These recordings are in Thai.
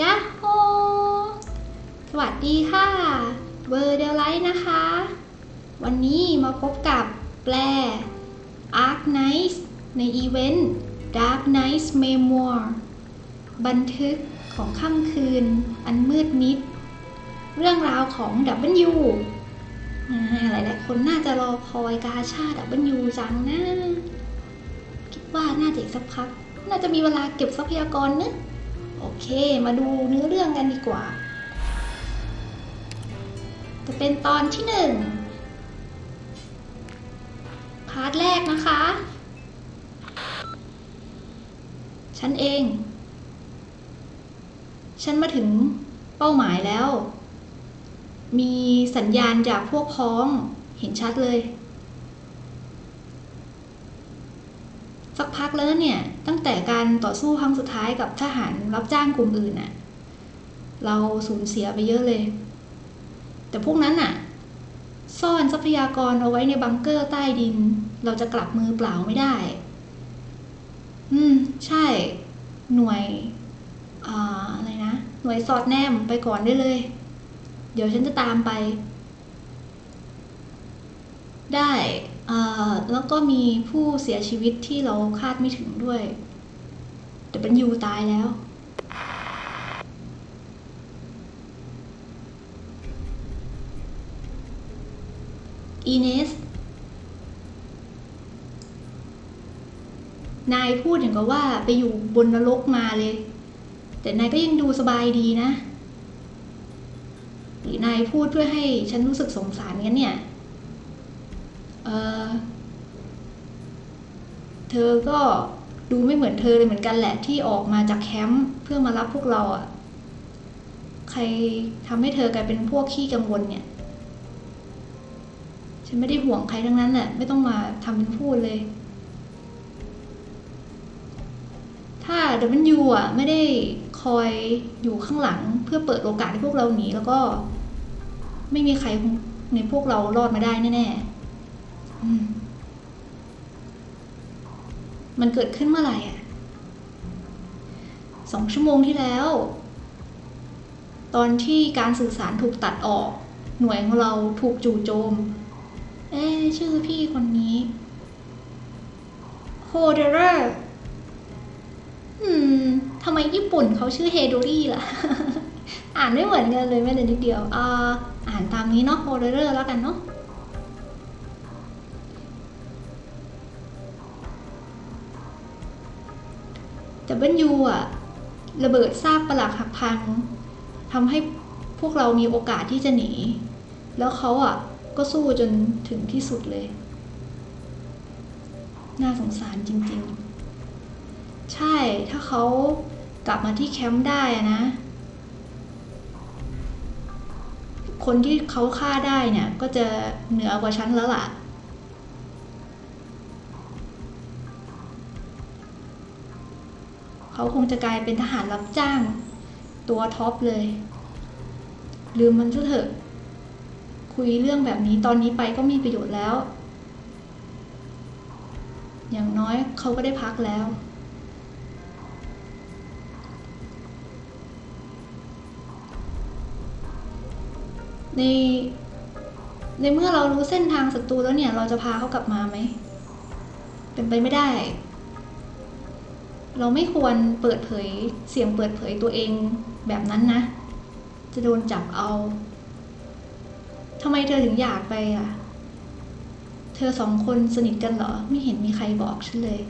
ยะโฮสวัสดีค่ะเบอร์เดลไลท์นะคะ วันนี้มาพบกับแปล Ark Knights ในอีเวนต์ Dark Nights Memoir บันทึกของค่ำคืนอันมืดมิด เรื่องราวของ W อ่ายหลายคนน่าจะรอคอยกาชาติ W จังนะ คิดว่าน่าจะอีกสักพัก น่าจะมีเวลาเก็บทรัพยากรนะ โอเค มาดูเนื้อเรื่องกันดีกว่า จะเป็นตอนที่หนึ่งพาร์ทแรกนะคะ ฉันเอง ฉันมาถึงเป้าหมายแล้ว มีสัญญาณจากพวกพ้องเห็นชัดเลย สักพักแล้วเนี่ย ตั้งแต่การต่อสู้ครั้งสุดท้ายกับทหารรับจ้างกลุ่มอื่นน่ะ เราสูญเสียไปเยอะเลย แต่พวกนั้นน่ะ ซ่อนทรัพยากรเอาไว้ในบังเกอร์ใต้ดิน เราจะกลับมือเปล่าไม่ได้ อืม ใช่ หน่วยอ่าอะไรนะ หน่วยสอดแนมไปก่อนได้เลย เดี๋ยวฉันจะตามไป ได้เอ่อแล้วก็มีผู้เสียชีวิตที่เราคาดไม่ถึงด้วย แต่เป็นยูตายแล้ว อีเนส นายพูดอย่างกับว่าไปอยู่บนนรกมาเลย แต่นายก็ยังดูสบายดีนะ หรือนายพูดเพื่อให้ฉันรู้สึกสงสารงั้นเนี่ย เธอก็ดูไม่เหมือนเธอเลยเหมือนกันแหละที่ออกมาจากแคมป์เพื่อมารับพวกเราอะ่ะใครทำให้เธอกลายเป็นพวกขี้กังวลเนี่ย ฉันไม่ได้ห่วงใครทั้งนั้นแหละไม่ต้องมาทำเป็นพูดเลย ถ้าเดมันยูอะไม่ได้คอยอยู่ข้างหลังเพื่อเปิดโอกาสให้พวกเราหนีแล้วก็ ไม่มีใครในพวกเรารอดมาได้แน่ๆ มันเกิดขึ้นเมื่อไหร่อะสองชั่วโมงที่แล้ว ตอนที่การสื่อสารถูกตัดออก หน่วยของเราถูกจู่โจม เอ๊ชื่อพี่คนนี้โฮเดอร์อืมทำไมญี่ปุ่นเขาชื่อเฮโดรี่ล่ะ อ่านไม่เหมือนกันเลยแม้แต่นิดเดียว อ่า อ่านตามนี้เนาะโฮเดอร์แล้วกันเนาะ แต่เบิลยูอะระเบิดซากปลักหักพังทำให้พวกเรามีโอกาสที่จะหนี แล้วเขาอะก็สู้จนถึงที่สุดเลย น่าสงสารจริงๆ ใช่ถ้าเขากลับมาที่แคมป์ได้นะ คนที่เขาฆ่าได้เนี่ย ก็จะเหนือกว่าฉันแล้วล่ะ เขาคงจะกลายเป็นทหารรับจ้าง ตัวท็อปเลย ลืมมันซะเถอะ คุยเรื่องแบบนี้ตอนนี้ไปก็มีประโยชน์แล้ว อย่างน้อยเขาก็ได้พักแล้วในในเมื่อเรารู้เส้นทางศัตรูแล้วเนี่ย เราจะพาเขากลับมาไหม เป็นไปไม่ได้ เราไม่ควรเปิดเผยเสียงเปิดเผยตัวเองแบบนั้นนะ จะโดนจับเอาทำไมเธอถึงอยากไปอะ เธอสองคนสนิทกันเหรอ ไม่เห็นมีใครบอกฉันเลย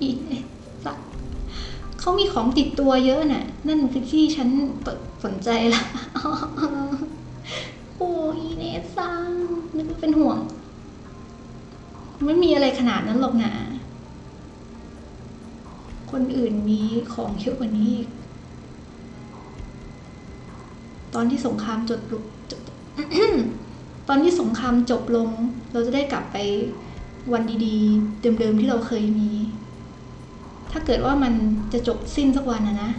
อีสัตเขามีของติดตัวเยอะน่ะ นั่นคือที่ฉันสนใจละโอ้อีเนสซังนึกว่าเป็นห่วง ไม่มีอะไรขนาดนั้นหรอกนะ คนอื่นมีของเยอะกว่านี้อีก ตอนที่สงครามจบลงตอนที่สงครามจบลง เราจะได้กลับไปวันดีๆ เดิมๆที่เราเคยมี ถ้าเกิดว่ามันจะจบสิ้นสักวันนะนะ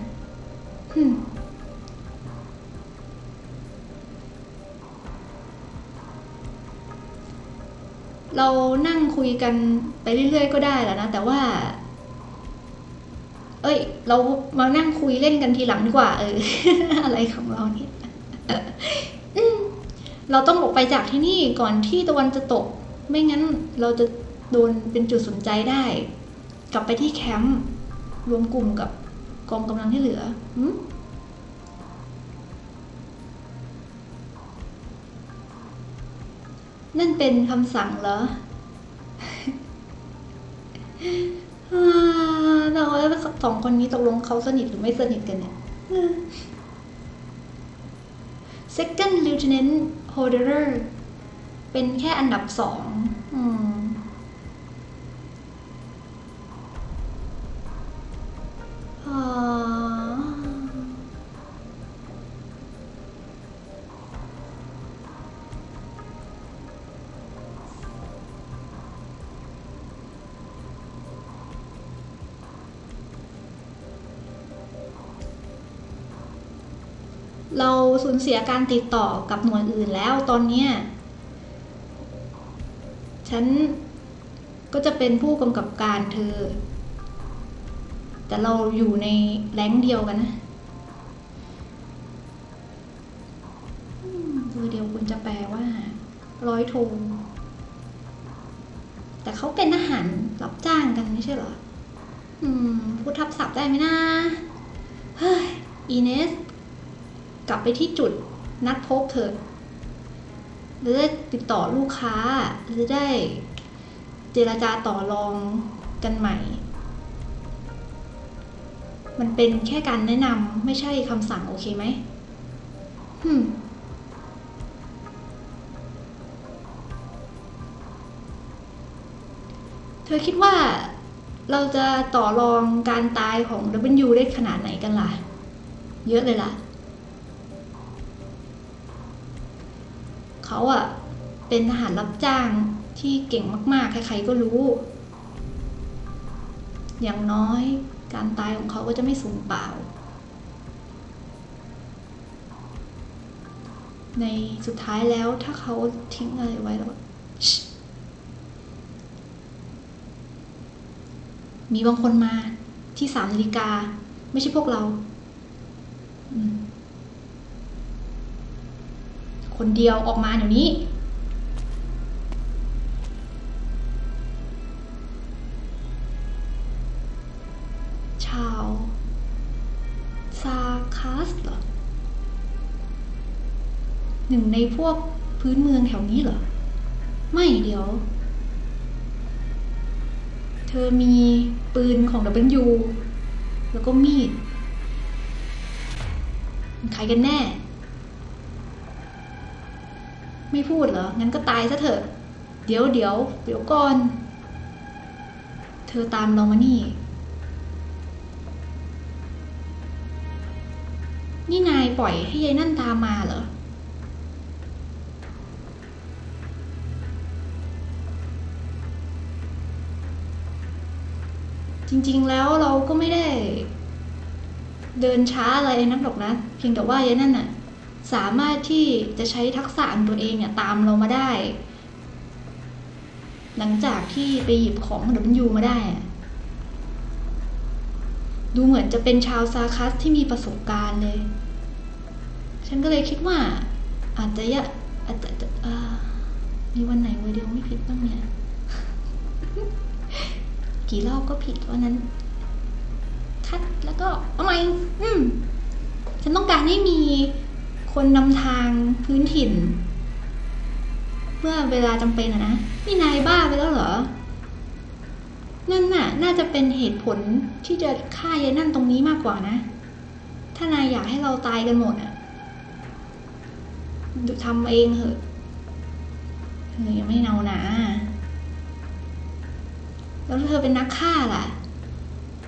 เรานั่งคุยกันไปเรื่อยๆ ก็ได้แหละนะ แต่ว่า เอ้ย เรามานั่งคุยเล่นกันทีหลังดีกว่า เออ อะไรของเราเนี่ยเราต้องออกไปจากที่นี่ก่อนที่ตะวันจะตก ไม่งั้นเราจะโดนเป็นจุดสนใจได้ กลับไปที่แคมป์รวมกลุ่มกับกองกำลังที่เหลือหื นั่นเป็นคำสั่งเหรอเราแล้วสองคนนี้ตกลงเขาสนิทหรือไม่สนิทกันเนี่ย Second Lieutenant Holderer เป็นแค่อันดับสอง อืม เราสูญเสียการติดต่อกับหน่วยอื่นแล้วตอนนี้ฉันก็จะเป็นผู้กำกับการเธอ แต่เราอยู่ในแรงเดียวกันนะอืมเบอร์เดียวคุณจะแปลว่า ร้อยโทแต่เขาเป็นทหารรับจ้างกันไม่ใช่เหรอ อืม พูดทับศัพท์ได้ไหมนะ เฮ้ย อีเนส กลับไปที่จุดนัดพบเถอะหรือได้ติดต่อลูกค้า หรือได้เจรจาต่อรองกันใหม่ มันเป็นแค่การแนะนำไม่ใช่คำสั่งโอเคไหมฮึมเธอคิดว่าเราจะต่อรองการตายของ W ได้ขนาดไหนกันล่ะ เยอะเลยล่ะ เขาอะเป็นทหารรับจ้างที่เก่งมาก ๆ ใครๆก็รู้ อย่างน้อยการตายของเขาก็จะไม่สูญเปล่า ในสุดท้ายแล้วถ้าเขาทิ้งอะไรไว้แล้วมีบางคนมาที่สามนาฬิกา ไม่ใช่พวกเรา อืม คนเดียวออกมาเดี๋ยวนี้ ชาวซาคัสเหรอหนึ่งในพวกพื้นเมืองแถวนี้เหรอ ไม่เดี๋ยว เธอมีปืนของ W แล้วก็มีดมันใครกันแน่ ไม่พูดเหรอ งั้นก็ตายซะเถอะ เดี๋ยวเดี๋ยวเดี๋ยวก่อน เธอตามเรามานี่ นี่นายปล่อยให้ยายนั่นตามมาเหรอ จริงๆแล้วเราก็ไม่ได้ เดินช้าอะไรนักหรอกนะ เพียงแต่ว่ายายนั่นน่ะ สามารถที่จะใช้ทักษะของตัวเองเนี่ยตามเรามาได้ หลังจากที่ไปหยิบของของ W มาได้ ดูเหมือนจะเป็นชาวซาคัสที่มีประสบการณ์เลย ฉันก็เลยคิดว่า อาจจะยะอาจจะมีวันไหนวันเดียวไม่ผิดบ้างเนี่ย กี่รอบก็ผิดวันนั้น คัดแล้วก็เอาใหม่อืมฉันต้องการให้มี คนนำทางพื้นถิ่น เมื่อเวลาจำเป็นอะนะนี่นายบ้าไปแล้วเหรอ นั่นน่ะ น่าจะเป็นเหตุผลที่จะฆ่ายายนั่นตรงนี้มากกว่านะ ถ้านายอยากให้เราตายกันหมดอะทำเองเหอะเธอยังไม่เนานาแล้วเธอเป็นนักฆ่าล่ะ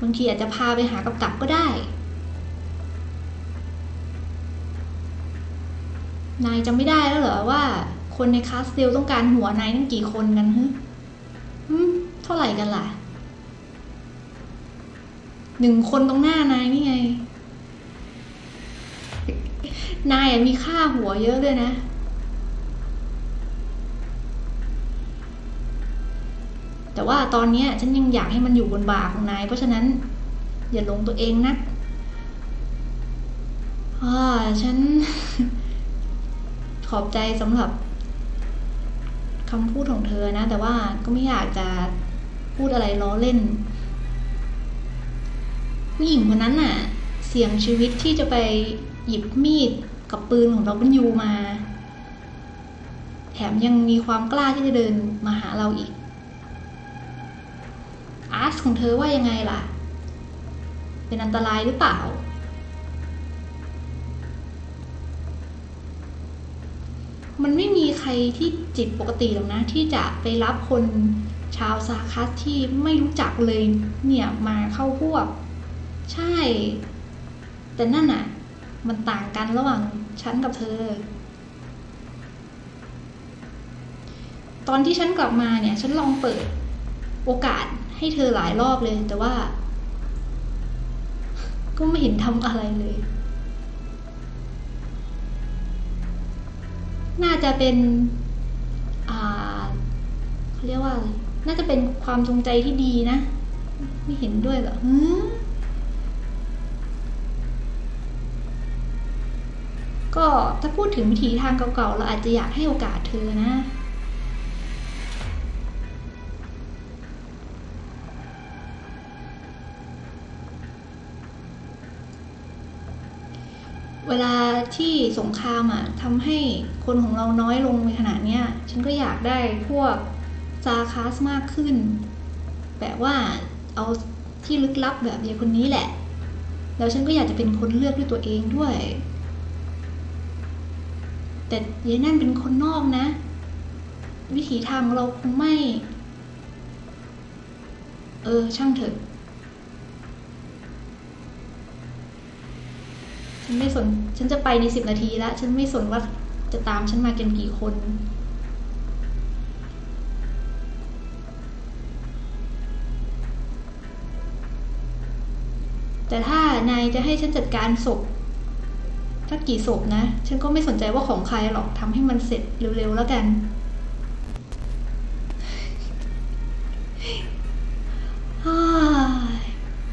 บางทีอาจจะพาไปหากับกับก็ได้ นายจำไม่ได้แล้วเหรอว่า คนในคาสเซลต้องการหัวนายตั้งกี่คนกันฮึเท่าไหร่กันล่ะหนึ่งคนตรงหน้านายนี่ไง นายมีค่าหัวเยอะด้วยนะ แต่ว่าตอนนี้ฉันยังอยากให้มันอยู่บนบ่าของนาย เพราะฉะนั้น อย่าลงตัวเองนะอ่าฉัน ขอบใจสำหรับคำพูดของเธอนะ แต่ว่าก็ไม่อยากจะพูดอะไรล้อเล่น ผู้หญิงคนนั้นน่ะ เสี่ยงชีวิตที่จะไปหยิบมีดกับปืนของเราเป็นยูมา แถมยังมีความกล้าที่จะเดินมาหาเราอีก อาร์ตของเธอว่ายังไงล่ะ เป็นอันตรายหรือเปล่า มันไม่มีใครที่จิตปกติหรอกนะ ที่จะไปรับคนชาวซาคัสที่ไม่รู้จักเลยเนี่ยมาเข้าพวก ใช่ แต่นั่นน่ะมันต่างกันระหว่างฉันกับเธอ ตอนที่ฉันกลับมาเนี่ย ฉันลองเปิดโอกาสให้เธอหลายรอบเลย แต่ว่า ก็ไม่เห็นทำอะไรเลย น่าจะเป็นเขาเรียกว่าอะไรน่าจะเป็นความจงใจที่ดีนะ ไม่เห็นด้วยเหรอฮึก็ถ้าพูดถึงวิถีทางเก่าๆ เราอาจจะอยากให้โอกาสเธอนะ เวลา ที่สงครามอะทำให้คนของเราน้อยลงในขนาดเนี้ย ฉันก็อยากได้พวกซาคาสมากขึ้น แบบว่าเอาที่ลึกลับแบบยายคนนี้แหละ แล้วฉันก็อยากจะเป็นคนเลือกด้วยตัวเองด้วย แต่ยายนั่นเป็นคนนอกนะ วิถีทางเราคงไม่ เออช่างเถอะ ฉันไม่สน ฉันจะไปในสิบนาทีแล้ว ฉันไม่สนว่าจะตามฉันมากันกี่คน แต่ถ้านายจะให้ฉันจัดการศพสักกี่ศพนะ ฉันก็ไม่สนใจว่าของใครหรอกทำให้มันเสร็จเร็วๆแล้วกัน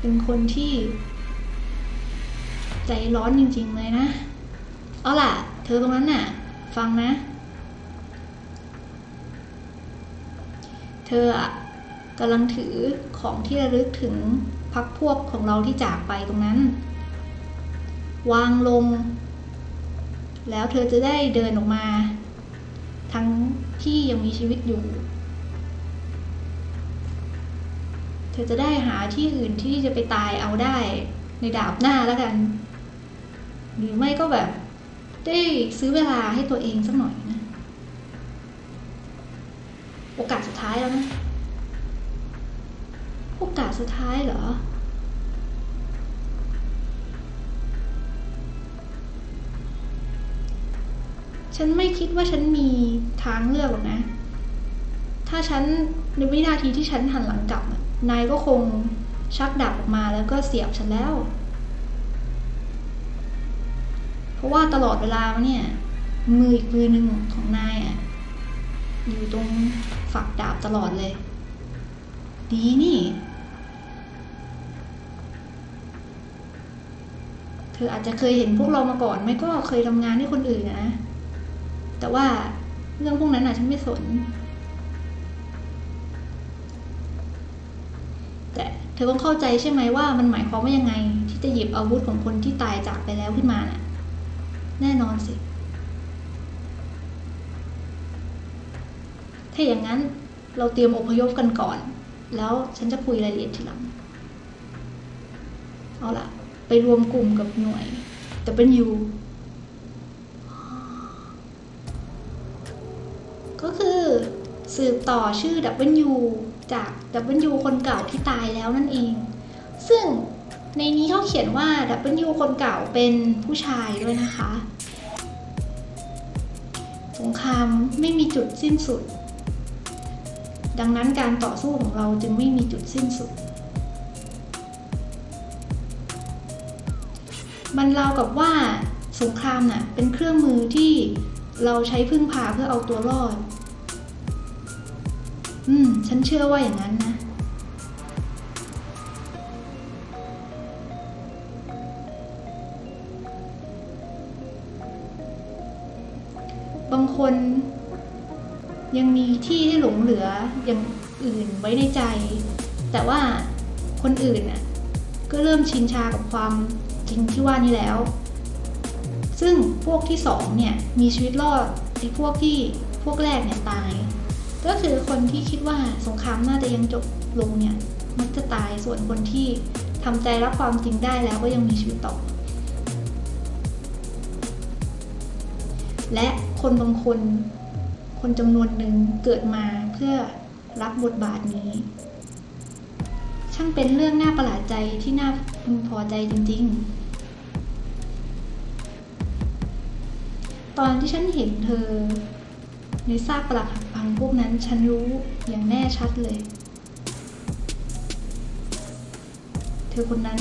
เป็นคนที่ ใจร้อนจริง ๆ เลยนะ เอาล่ะ เธอตรงนั้นน่ะ ฟังนะ เธออะกำลังถือของที่ระลึกถึงพักพวกของเราที่จากไปตรงนั้น วางลง แล้วเธอจะได้เดินออกมา ทั้งที่ยังมีชีวิตอยู่ เธอจะได้หาที่อื่นที่จะไปตายเอาได้ในดาบหน้าแล้วกัน หรือไม่ก็แบบได้ซื้อเวลาให้ตัวเองสักหน่อยนะ โอกาสสุดท้ายแล้วนะ โอกาสสุดท้ายเหรอ ฉันไม่คิดว่าฉันมีทางเลือกหรอกนะ ถ้าฉันในวินาทีที่ฉันหันหลังกลับ นายก็คงชักดาบออกมาแล้วก็เสียบฉันแล้ว เพราะว่าตลอดเวลาเนี่ย มืออีกมือหนึ่งของนายอะอยู่ตรงฝักดาบตลอดเลย ดีนี่ เธออาจจะเคยเห็นพวกเรามาก่อน ไม่ก็เคยทำงานให้คนอื่นนะ แต่ว่าเรื่องพวกนั้นอะฉันไม่สน แต่เธอต้องเข้าใจใช่ไหมว่ามันหมายความว่ายังไง ที่จะหยิบอาวุธของคนที่ตายจากไปแล้วขึ้นมาน่ะ แน่นอนสิ ถ้าอย่างนั้นเราเตรียมอพยพกันก่อน แล้วฉันจะคุยรายละเอียดทีหลัง เอาล่ะ ไปรวมกลุ่มกับหน่วย W ก็คือสืบต่อชื่อ W จาก W คนเก่าที่ตายแล้วนั่นเอง ซึ่ง ในนี้เขาเขียนว่า W คนเก่าเป็นผู้ชายด้วยนะคะ สงครามไม่มีจุดสิ้นสุด ดังนั้นการต่อสู้ของเราจึงไม่มีจุดสิ้นสุด มันราวกับว่าสงครามน่ะเป็นเครื่องมือที่เราใช้พึ่งพาเพื่อเอาตัวรอด อืม ฉันเชื่อว่าอย่างนั้นนะ คน ยังมีที่ที่หลงเหลืออย่างอื่นไว้ในใจ แต่ว่าคนอื่นน่ะก็เริ่มชินชากับความจริงที่ว่านี้แล้ว ซึ่งพวกที่สองเนี่ยมีชีวิตรอดไอ้พวกที่พวกแรกเนี่ยตาย ก็คือคนที่คิดว่าสงครามน่าจะยังจบลงเนี่ยมักจะตายส่วนคนที่ทำใจรับความจริงได้แล้วก็ยังมีชีวิตต่อ และคนบางคน คนจำนวนหนึ่งเกิดมาเพื่อรับบทบาทนี้ ช่างเป็นเรื่องน่าประหลาดใจที่น่าพึงพอใจจริง ๆ ตอนที่ฉันเห็นเธอ ในซากปรักหักพังพวกนั้นฉันรู้อย่างแน่ชัดเลย เธอคนนั้น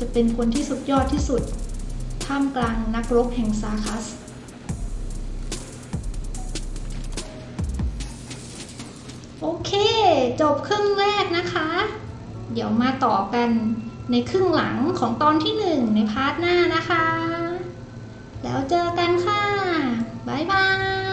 จะเป็นคนที่สุดยอดที่สุด ท่ามกลางนักรบแห่งซาคัส จบครึ่งแรกนะคะ เดี๋ยวมาต่อกันในครึ่งหลังของตอนที่หนึ่งในพาร์ทหน้านะคะ แล้วเจอกันค่ะ บ๊ายบาย